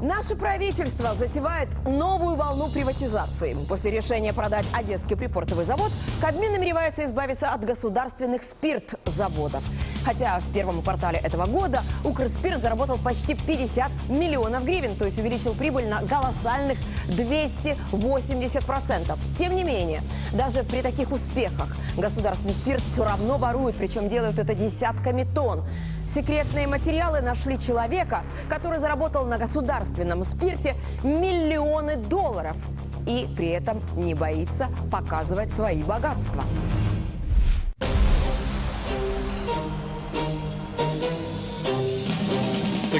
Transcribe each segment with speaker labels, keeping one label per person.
Speaker 1: Наше правительство затевает новую волну приватизации. После решения продать Одесский припортовый завод, Кабмин намеревается избавиться от государственных спиртзаводов. Хотя в первом квартале этого года Укрспирт заработал почти 50 миллионов гривен, то есть увеличил прибыль на колоссальных 280%. Тем не менее, даже при таких успехах государственный спирт все равно воруют, причем делают это десятками тонн. Секретные материалы нашли человека, который заработал на государственном спирте миллионы долларов и при этом не боится показывать свои богатства.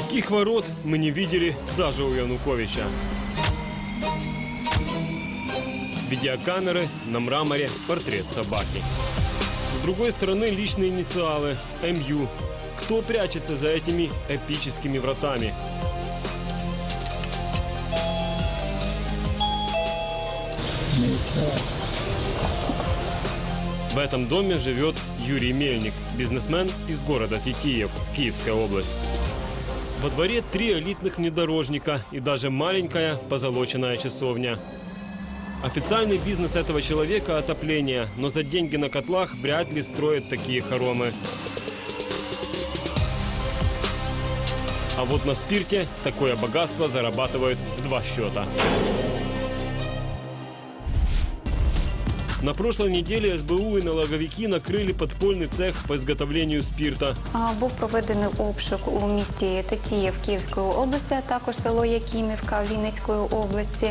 Speaker 2: Таких ворот мы не видели даже у Януковича. Видеокамеры, на мраморе портрет собаки. С другой стороны личные инициалы МЮ. Кто прячется за этими эпическими вратами? В этом доме живет Юрий Мельник, бизнесмен из города Титиев, Киевская область. Во дворе три элитных внедорожника и даже маленькая позолоченная часовня. Официальный бизнес этого человека – отопление, но за деньги на котлах вряд ли строят такие хоромы. А вот на спирте такое богатство зарабатывают в два счета. На прошлой неделе СБУ и налоговики накрыли подпольный цех по изготовлению спирта.
Speaker 3: А, Був проведений обшук у місті Тетіїв Київської області, а також село Якимівка Вінницької області.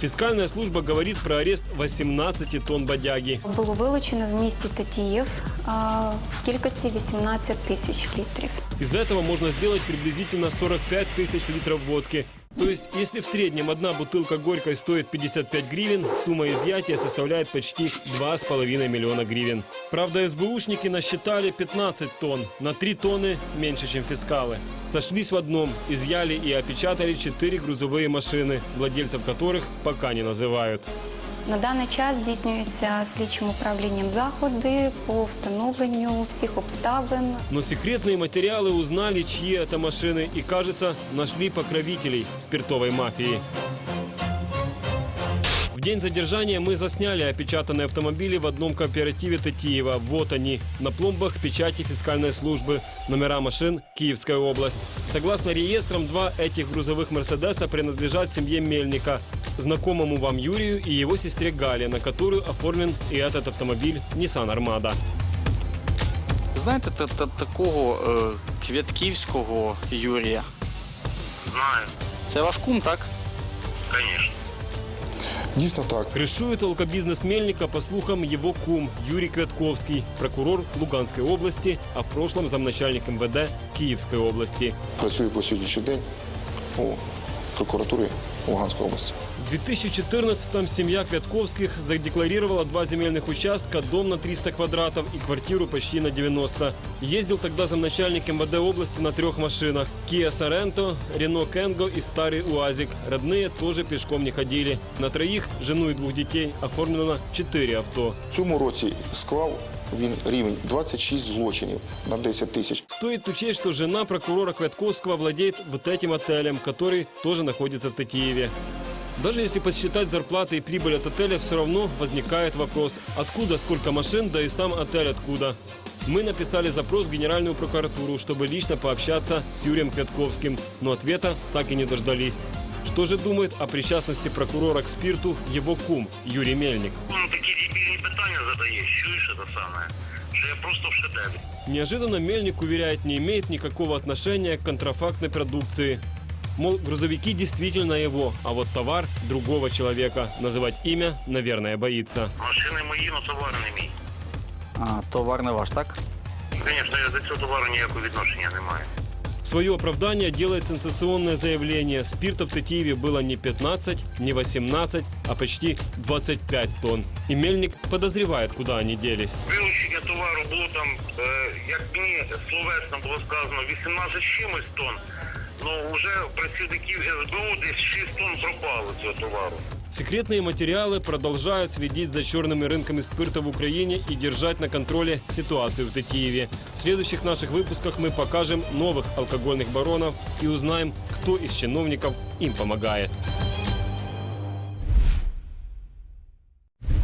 Speaker 2: Фискальная служба говорит про арест 18 тонн бодяги.
Speaker 3: Було вилучено в місті Тетіїв а, в кількості 18 тисяч літрів.
Speaker 2: Из этого можно сделать приблизительно 45 тысяч литров водки. То есть, если в среднем одна бутылка горькой стоит 55 гривен, сумма изъятия составляет почти 2,5 миллиона гривен. Правда, СБУшники насчитали 15 тонн, на 3 тонны меньше, чем фискалы. Сошлись в одном, изъяли и опечатали 4 грузовые машины, владельцев которых пока не называют.
Speaker 3: На даний час здійснюються слідчим управлінням заходи по встановленню всіх обставин.
Speaker 2: Но секретные материалы узнали, чьи это машины, и, кажется, нашли покровителей спиртовой мафии. В день задержания мы засняли опечатанные автомобили в одном кооперативе Татиева. Вот они, на пломбах печати фискальной службы, номера машин Киевская область. Согласно реестрам, два этих грузовых «Мерседеса» принадлежат семье Мельника, знакомому вам Юрию и его сестре Гале, на которую оформлен и этот автомобиль Nissan Armada.
Speaker 4: Знаєте, та, та, такого е, квятківського Юрія.
Speaker 5: Знаю,
Speaker 4: Це ваш кум, так?
Speaker 5: конечно.
Speaker 6: Дійсно так.
Speaker 2: Крышует алкобизнес Мельника, по слухам, его кум Юрий Квятковский, прокурор Луганской области, а в прошлом замначальник МВД Киевской области.
Speaker 6: Працюю по сьогоднішній день у прокуратурі Луганської області.
Speaker 2: В 2014-м семья Квятковских задекларировала два земельных участка, дом на 300 квадратов и квартиру почти на 90. Ездил тогда замначальник МВД области на трех машинах. Kia Sorento, Renault Кенго и старый УАЗик. Родные тоже пешком не ходили. На троих, жену и двух детей, оформлено 4 авто.
Speaker 6: В цьому році склав він рівень 26 злочинів на 10 тисяч.
Speaker 2: Стоит учесть, что жена прокурора Квятковского владеет вот этим отелем, который тоже находится в Татиеве. Даже если подсчитать зарплаты и прибыль от отеля, все равно возникает вопрос, откуда сколько машин, да и сам отель откуда. Мы написали запрос в Генеральную прокуратуру, чтобы лично пообщаться с Юрием Квятковским, но ответа так и не дождались. Что же думает о причастности прокурора к спирту его кум Юрий Мельник?
Speaker 5: Ну, такі дебільні питання задаєш, чуєш це саме, що я просто в шедеврі.
Speaker 2: Неожиданно Мельник уверяет, не имеет никакого отношения к контрафактной продукции. Мол, грузовики действительно его, а вот товар другого человека. Называть имя, наверное, боится.
Speaker 5: Машини мої, но товар не мій.
Speaker 4: А, товар не ваш, так?
Speaker 5: Звісно, я до цього товару ніякого відношення не маю.
Speaker 2: В свое оправдание делает сенсационное заявление. Спирта в Тетиеве было не 15, не 18, а почти 25 тонн. И Мельник подозревает, куда они делись.
Speaker 5: Вилучення товару було там, е, як мені словесно було сказано, 18 з чимось тонн. Ну, вже працівників СБУ десь 6 тонн пропало цього товару.
Speaker 2: Секретные материалы продолжают следить за черными рынками спирта в Украине и держать на контроле ситуацию в Тетиеве. В следующих наших выпусках мы покажем новых алкогольных баронов и узнаем, кто из чиновников им помогает.